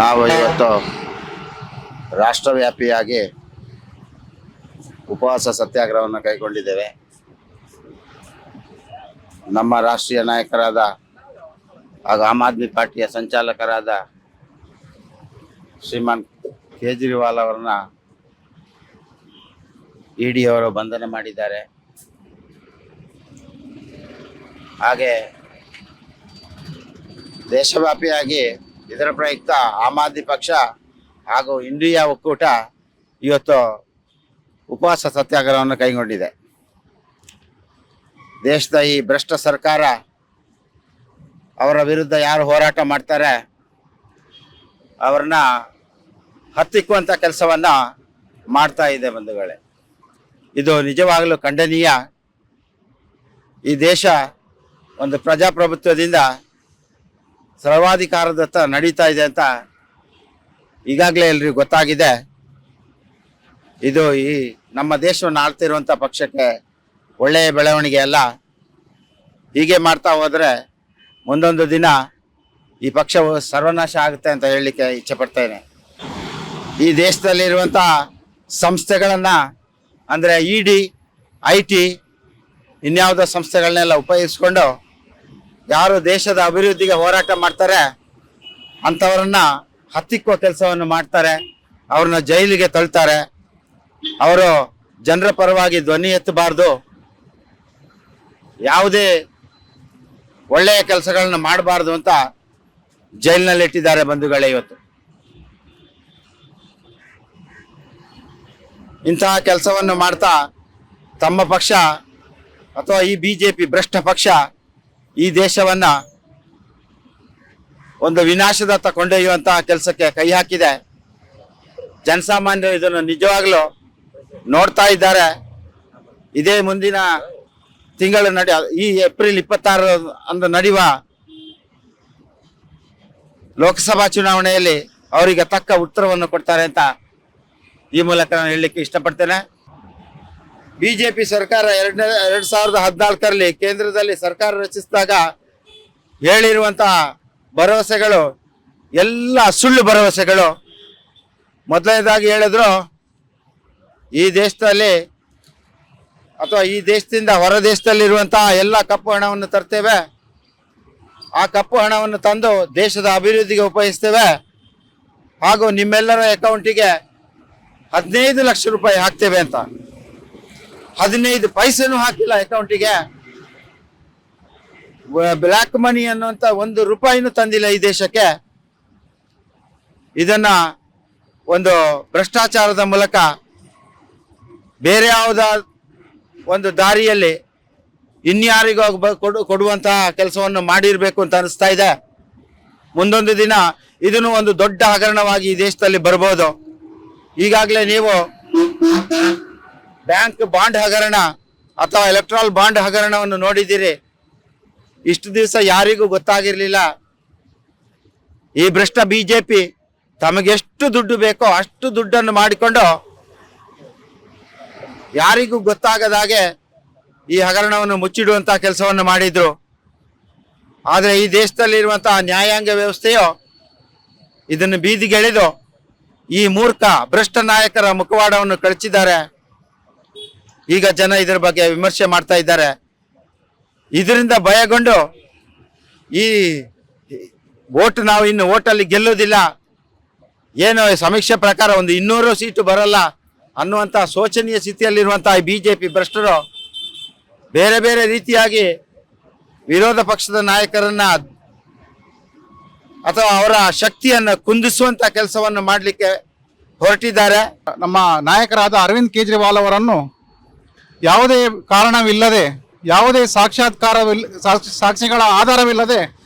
ನಾವು ಇವತ್ತು ರಾಷ್ಟ್ರವ್ಯಾಪಿಯಾಗಿ ಉಪವಾಸ ಸತ್ಯಾಗ್ರಹವನ್ನು ಕೈಗೊಂಡಿದ್ದೇವೆ. ನಮ್ಮ ರಾಷ್ಟ್ರೀಯ ನಾಯಕರಾದ ಹಾಗೂ ಆಮ್ ಆದ್ಮಿ ಪಾರ್ಟಿಯ ಸಂಚಾಲಕರಾದ ಶ್ರೀಮಾನ್ ಕೇಜ್ರಿವಾಲ್ ಅವರನ್ನ ಇ ಡಿ ಅವರು ಬಂಧನ ಮಾಡಿದ್ದಾರೆ. ಹಾಗೆ ದೇಶವ್ಯಾಪಿಯಾಗಿ ಇದರ ಪ್ರಯುಕ್ತ ಆಮ್ ಆದ್ಮಿ ಪಕ್ಷ ಹಾಗೂ ಇಂಡಿಯಾ ಒಕ್ಕೂಟ ಇವತ್ತು ಉಪವಾಸ ಸತ್ಯಾಗ್ರಹವನ್ನು ಕೈಗೊಂಡಿದೆ. ದೇಶದ ಈ ಭ್ರಷ್ಟ ಸರ್ಕಾರ ಅವರ ವಿರುದ್ಧ ಯಾರು ಹೋರಾಟ ಮಾಡ್ತಾರೆ, ಅವ್ರನ್ನ ಹತ್ತಿಕ್ಕುವಂಥ ಕೆಲಸವನ್ನು ಮಾಡ್ತಾ ಇದೆ ಬಂಧುಗಳೇ. ಇದು ನಿಜವಾಗಲೂ ಖಂಡನೀಯ. ಈ ದೇಶ ಒಂದು ಪ್ರಜಾಪ್ರಭುತ್ವದಿಂದ ಸರ್ವಾಧಿಕಾರದತ್ತ ನಡೀತಾ ಇದೆ ಅಂತ ಈಗಾಗಲೇ ಎಲ್ರಿಗೂ ಗೊತ್ತಾಗಿದೆ. ಇದು ಈ ನಮ್ಮ ದೇಶವನ್ನು ಆಳ್ತಿರುವಂಥ ಪಕ್ಷಕ್ಕೆ ಒಳ್ಳೆಯ ಬೆಳವಣಿಗೆ ಅಲ್ಲ. ಹೀಗೆ ಮಾಡ್ತಾ ಹೋದರೆ ಮುಂದೊಂದು ದಿನ ಈ ಪಕ್ಷವು ಸರ್ವನಾಶ ಆಗುತ್ತೆ ಅಂತ ಹೇಳಲಿಕ್ಕೆ ಇಚ್ಛೆ ಪಡ್ತೇನೆ. ಈ ದೇಶದಲ್ಲಿರುವಂಥ ಸಂಸ್ಥೆಗಳನ್ನು ಅಂದರೆ ಇ ಡಿ ಐ ಟಿ ಇನ್ಯಾವುದೋ ಸಂಸ್ಥೆಗಳನ್ನೆಲ್ಲ ಉಪಯೋಗಿಸ್ಕೊಂಡು ಯಾರು ದೇಶದ ಅಭಿವೃದ್ಧಿಗೆ ಹೋರಾಟ ಮಾಡ್ತಾರೆ ಅಂಥವ್ರನ್ನ ಹತ್ತಿಕ್ಕುವ ಕೆಲಸವನ್ನು ಮಾಡ್ತಾರೆ, ಅವ್ರನ್ನ ಜೈಲಿಗೆ ತಳ್ತಾರೆ. ಅವರು ಜನರ ಪರವಾಗಿ ಧ್ವನಿ ಎತ್ತಬಾರ್ದು. ಯಾವುದೇ ಒಳ್ಳೆಯ ಕೆಲಸಗಳನ್ನ ಮಾಡಬಾರ್ದು ಅಂತ ಜೈಲಿನಲ್ಲಿ ಇಟ್ಟಿದ್ದಾರೆ ಬಂಧುಗಳೇ ಇವತ್ತು. ಇಂತಹ ಕೆಲಸವನ್ನು ಮಾಡ್ತಾ ತಮ್ಮ ಪಕ್ಷ ಅಥವಾ ಈ ಬಿಜೆಪಿ ಭ್ರಷ್ಟ ಪಕ್ಷ ಈ ದೇಶವನ್ನ ಒಂದು ವಿನಾಶದತ್ತ ಕೊಂಡೊಯ್ಯುವಂತಹ ಕೆಲಸಕ್ಕೆ ಕೈ ಹಾಕಿದೆ. ಜನಸಾಮಾನ್ಯರು ಇದನ್ನು ನಿಜವಾಗ್ಲೂ ನೋಡ್ತಾ ಇದ್ದಾರೆ. ಇದೇ ಮುಂದಿನ ತಿಂಗಳು ನಡೆ, ಈ ಏಪ್ರಿಲ್ ಇಪ್ಪತ್ತಾರು ಅಂದು ನಡೆಯುವ ಲೋಕಸಭಾ ಚುನಾವಣೆಯಲ್ಲಿ ಅವರಿಗೆ ತಕ್ಕ ಉತ್ತರವನ್ನು ಕೊಡ್ತಾರೆ ಅಂತ ಈ ಮೂಲಕ ನಾನು ಹೇಳಲಿಕ್ಕೆ ಇಷ್ಟಪಡ್ತೇನೆ. ಬಿಜೆಪಿ ಸರ್ಕಾರ ಎರಡನೇ, ಎರಡು ಸಾವಿರದ ಹದಿನಾಲ್ಕರಲ್ಲಿ ಕೇಂದ್ರದಲ್ಲಿ ಸರ್ಕಾರ ರಚಿಸಿದಾಗ ಹೇಳಿರುವಂತಹ ಭರವಸೆಗಳು, ಎಲ್ಲ ಸುಳ್ಳು ಭರವಸೆಗಳು. ಮೊದಲನೇದಾಗಿ ಹೇಳಿದ್ರು, ಈ ದೇಶದಲ್ಲಿ ಅಥವಾ ಈ ದೇಶದಿಂದ ಹೊರ ದೇಶದಲ್ಲಿರುವಂತಹ ಎಲ್ಲ ಕಪ್ಪು ಹಣವನ್ನು ತರ್ತೇವೆ. ಆ ಕಪ್ಪು ಹಣವನ್ನು ತಂದು ದೇಶದ ಅಭಿವೃದ್ಧಿಗೆ ಉಪಯೋಗಿಸ್ತೇವೆ. ಹಾಗೂ ನಿಮ್ಮೆಲ್ಲರ ಅಕೌಂಟಿಗೆ ಹದಿನೈದು ಲಕ್ಷ ರೂಪಾಯಿ ಹಾಕ್ತೇವೆ ಅಂತ. ಹದಿನೈದು ಪೈಸೆನೂ ಹಾಕಿಲ್ಲ ಅಕೌಂಟಿಗೆ. ಬ್ಲ್ಯಾಕ್ ಮನಿ ಅನ್ನುವಂಥ ಒಂದು ರೂಪಾಯಿನೂ ತಂದಿಲ್ಲ ಈ ದೇಶಕ್ಕೆ. ಇದನ್ನ ಒಂದು ಭ್ರಷ್ಟಾಚಾರದ ಮೂಲಕ ಬೇರೆ ಯಾವುದ ಒಂದು ದಾರಿಯಲ್ಲಿ ಇನ್ಯಾರಿಗೂ ಕೊಡು ಕೊಡುವಂತಹ ಕೆಲಸವನ್ನು ಮಾಡಿರಬೇಕು ಅಂತ ಅನಿಸ್ತಾ ಇದೆ. ಮುಂದೊಂದು ದಿನ ಇದನ್ನು ಒಂದು ದೊಡ್ಡ ಹಗರಣವಾಗಿ ಈ ದೇಶದಲ್ಲಿ ಬರ್ಬೋದು. ಈಗಾಗಲೇ ನೀವು ಬ್ಯಾಂಕ್ ಬಾಂಡ್ ಹಗರಣ ಅಥವಾ ಎಲೆಕ್ಟ್ರಾಲ್ ಬಾಂಡ್ ಹಗರಣವನ್ನು ನೋಡಿದ್ದೀರಿ. ಇಷ್ಟು ದಿವಸ ಯಾರಿಗೂ ಗೊತ್ತಾಗಿರಲಿಲ್ಲ. ಈ ಭ್ರಷ್ಟ ಬಿ ಜೆ ಪಿ ತಮಗೆಷ್ಟು ದುಡ್ಡು ಬೇಕೋ ಅಷ್ಟು ದುಡ್ಡನ್ನು ಮಾಡಿಕೊಂಡು ಯಾರಿಗೂ ಗೊತ್ತಾಗದಾಗೆ ಈ ಹಗರಣವನ್ನು ಮುಚ್ಚಿಡುವಂತ ಕೆಲಸವನ್ನು ಮಾಡಿದ್ರು. ಆದರೆ ಈ ದೇಶದಲ್ಲಿರುವಂತಹ ನ್ಯಾಯಾಂಗ ವ್ಯವಸ್ಥೆಯು ಇದನ್ನು ಬೀದಿಗೆಳೆದು ಈ ಮೂರ್ಖ ಭ್ರಷ್ಟ ನಾಯಕರ ಮುಖವಾಡವನ್ನು ಕಳಚಿದ್ದಾರೆ. ಈಗ ಜನ ಇದರ ಬಗ್ಗೆ ವಿಮರ್ಶೆ ಮಾಡ್ತಾ ಇದ್ದಾರೆ. ಇದರಿಂದ ಭಯಗೊಂಡು ಈ ಓಟ್ ನಾವು ಇನ್ನು ಓಟಲ್ಲಿ ಗೆಲ್ಲೋದಿಲ್ಲ ಏನು ಸಮೀಕ್ಷೆ ಪ್ರಕಾರ ಒಂದು ಇನ್ನೂರು ಸೀಟು ಬರಲ್ಲ ಅನ್ನುವಂಥ ಶೋಚನೀಯ ಸ್ಥಿತಿಯಲ್ಲಿರುವಂತಹ ಬಿ ಜೆ ಪಿ ಭ್ರಷ್ಟರು ಬೇರೆ ಬೇರೆ ರೀತಿಯಾಗಿ ವಿರೋಧ ಪಕ್ಷದ ನಾಯಕರನ್ನ ಅಥವಾ ಅವರ ಶಕ್ತಿಯನ್ನು ಕುಂದಿಸುವಂತ ಕೆಲಸವನ್ನು ಮಾಡಲಿಕ್ಕೆ ಹೊರಟಿದ್ದಾರೆ. ನಮ್ಮ ನಾಯಕರಾದ ಅರವಿಂದ್ ಕೇಜ್ರಿವಾಲ್ ಅವರನ್ನು ಯಾವುದೇ ಕಾರಣವಿಲ್ಲದೆ, ಯಾವುದೇ ಸಾಕ್ಷಾತ್ಕಾರವಿಲ್ಲ ಸಾಕ್ಷಿ- ಸಾಕ್ಷಿಗಳ ಆಧಾರವಿಲ್ಲದೆ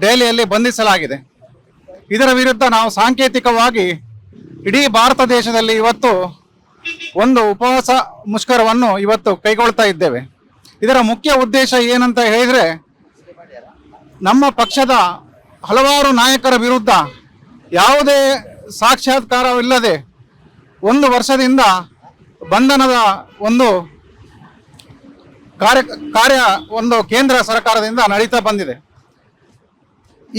ದೆಹಲಿಯಲ್ಲಿ ಬಂಧಿಸಲಾಗಿದೆ. ಇದರ ವಿರುದ್ಧ ನಾವು ಸಾಂಕೇತಿಕವಾಗಿ ಇಡೀ ಭಾರತ ದೇಶದಲ್ಲಿ ಇವತ್ತು ಒಂದು ಉಪವಾಸ ಮುಷ್ಕರವನ್ನು ಇವತ್ತು ಕೈಗೊಳ್ತಾ ಇದ್ದೇವೆ. ಇದರ ಮುಖ್ಯ ಉದ್ದೇಶ ಏನಂತ ಹೇಳಿದರೆ, ನಮ್ಮ ಪಕ್ಷದ ಹಲವಾರು ನಾಯಕರ ವಿರುದ್ಧ ಯಾವುದೇ ಸಾಕ್ಷಾತ್ಕಾರವಿಲ್ಲದೆ ಒಂದು ವರ್ಷದಿಂದ ಬಂಧನದ ಒಂದು ಕಾರ್ಯ ಕಾರ್ಯ ಒಂದು ಕೇಂದ್ರ ಸರ್ಕಾರದಿಂದ ನಡೀತಾ ಬಂದಿದೆ.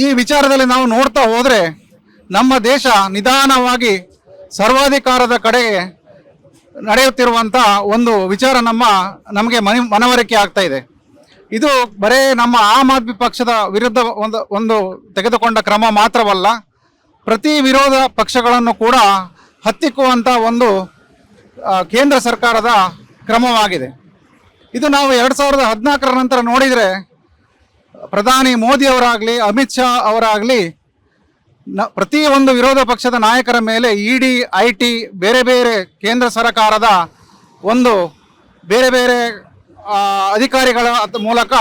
ಈ ವಿಚಾರದಲ್ಲಿ ನಾವು ನೋಡ್ತಾ ಹೋದರೆ ನಮ್ಮ ದೇಶ ನಿಧಾನವಾಗಿ ಸರ್ವಾಧಿಕಾರದ ಕಡೆಗೆ ನಡೆಯುತ್ತಿರುವಂಥ ಒಂದು ವಿಚಾರ ನಮ್ಮ, ನಮಗೆ ಮನ, ಮನವರಿಕೆ ಆಗ್ತಾ ಇದೆ. ಇದು ಬರೇ ನಮ್ಮ ಆಮ್ ಆದ್ಮಿ ಪಕ್ಷದ ವಿರುದ್ಧ ಒಂದು ಒಂದು ತೆಗೆದುಕೊಂಡ ಕ್ರಮ ಮಾತ್ರವಲ್ಲ, ಪ್ರತಿ ವಿರೋಧ ಪಕ್ಷಗಳನ್ನು ಕೂಡ ಹತ್ತಿಕ್ಕುವಂಥ ಒಂದು ಕೇಂದ್ರ ಸರ್ಕಾರದ ಕ್ರಮವಾಗಿದೆ. ಇದು ನಾವು ಎರಡು ಸಾವಿರದ ಹದಿನಾಲ್ಕರ ನಂತರ ನೋಡಿದರೆ ಪ್ರಧಾನಿ ಮೋದಿ ಅವರಾಗಲಿ, ಅಮಿತ್ ಶಾ ಅವರಾಗಲಿ, ನ ಒಂದು ವಿರೋಧ ಪಕ್ಷದ ನಾಯಕರ ಮೇಲೆ ಇ ಡಿ ಐ ಟಿ ಬೇರೆ ಬೇರೆ ಕೇಂದ್ರ ಸರ್ಕಾರದ ಒಂದು ಬೇರೆ ಬೇರೆ ಅಧಿಕಾರಿಗಳ ಮೂಲಕ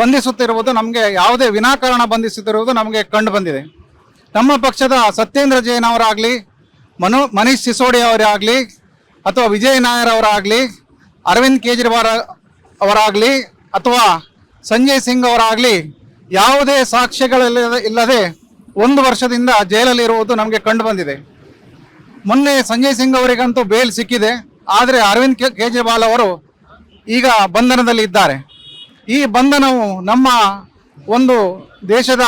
ಬಂಧಿಸುತ್ತಿರುವುದು ನಮಗೆ ಯಾವುದೇ ವಿನಾಕಾರಣ ಬಂಧಿಸುತ್ತಿರುವುದು ನಮಗೆ ಕಂಡು ಬಂದಿದೆ. ನಮ್ಮ ಪಕ್ಷದ ಸತ್ಯೇಂದ್ರ ಜೈನ್ ಅವರಾಗಲಿ, ಮನು, ಮನೀಶ್ ಸಿಸೋಡಿ ಅವರಾಗಲಿ ಅಥವಾ ವಿಜಯ್ ನಾಯರ್ ಅವರಾಗಲಿ, ಅರವಿಂದ್ ಕೇಜ್ರಿವಾಲ್ ಅವರಾಗಲಿ, ಅಥವಾ ಸಂಜಯ್ ಸಿಂಗ್ ಅವರಾಗಲಿ, ಯಾವುದೇ ಸಾಕ್ಷ್ಯಗಳಿಲ್ಲದೆ ಇಲ್ಲದೆ ಒಂದು ವರ್ಷದಿಂದ ಜೈಲಲ್ಲಿ ಇರುವುದು ನಮಗೆ ಕಂಡು ಬಂದಿದೆ. ಮೊನ್ನೆ ಸಂಜಯ್ ಸಿಂಗ್ ಅವರಿಗಂತೂ ಬೇಲ್ ಸಿಕ್ಕಿದೆ, ಆದರೆ ಅರವಿಂದ್ ಕೇಜ್ರಿವಾಲ್ ಅವರು ಈಗ ಬಂಧನದಲ್ಲಿ ಇದ್ದಾರೆ. ಈ ಬಂಧನವು ನಮ್ಮ ಒಂದು ದೇಶದ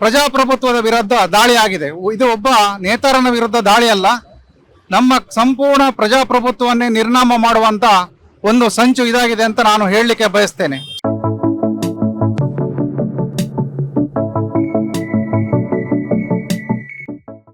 ಪ್ರಜಾಪ್ರಭುತ್ವದ ವಿರುದ್ಧ ದಾಳಿಯಾಗಿದೆ ಇದು ಒಬ್ಬ ನೇತಾರನ ವಿರುದ್ಧ ದಾಳಿಯಲ್ಲ ನಮ್ಮ ಸಂಪೂರ್ಣ ಪ್ರಜಾಪ್ರಭುತ್ವವನ್ನೇ ನಿರ್ನಾಮ ಮಾಡುವಂತ ಒಂದು ಸಂಚು ಇದಾಗಿದೆ ಅಂತ ನಾನು ಹೇಳಲಿಕ್ಕೆ ಬಯಸ್ತೇನೆ.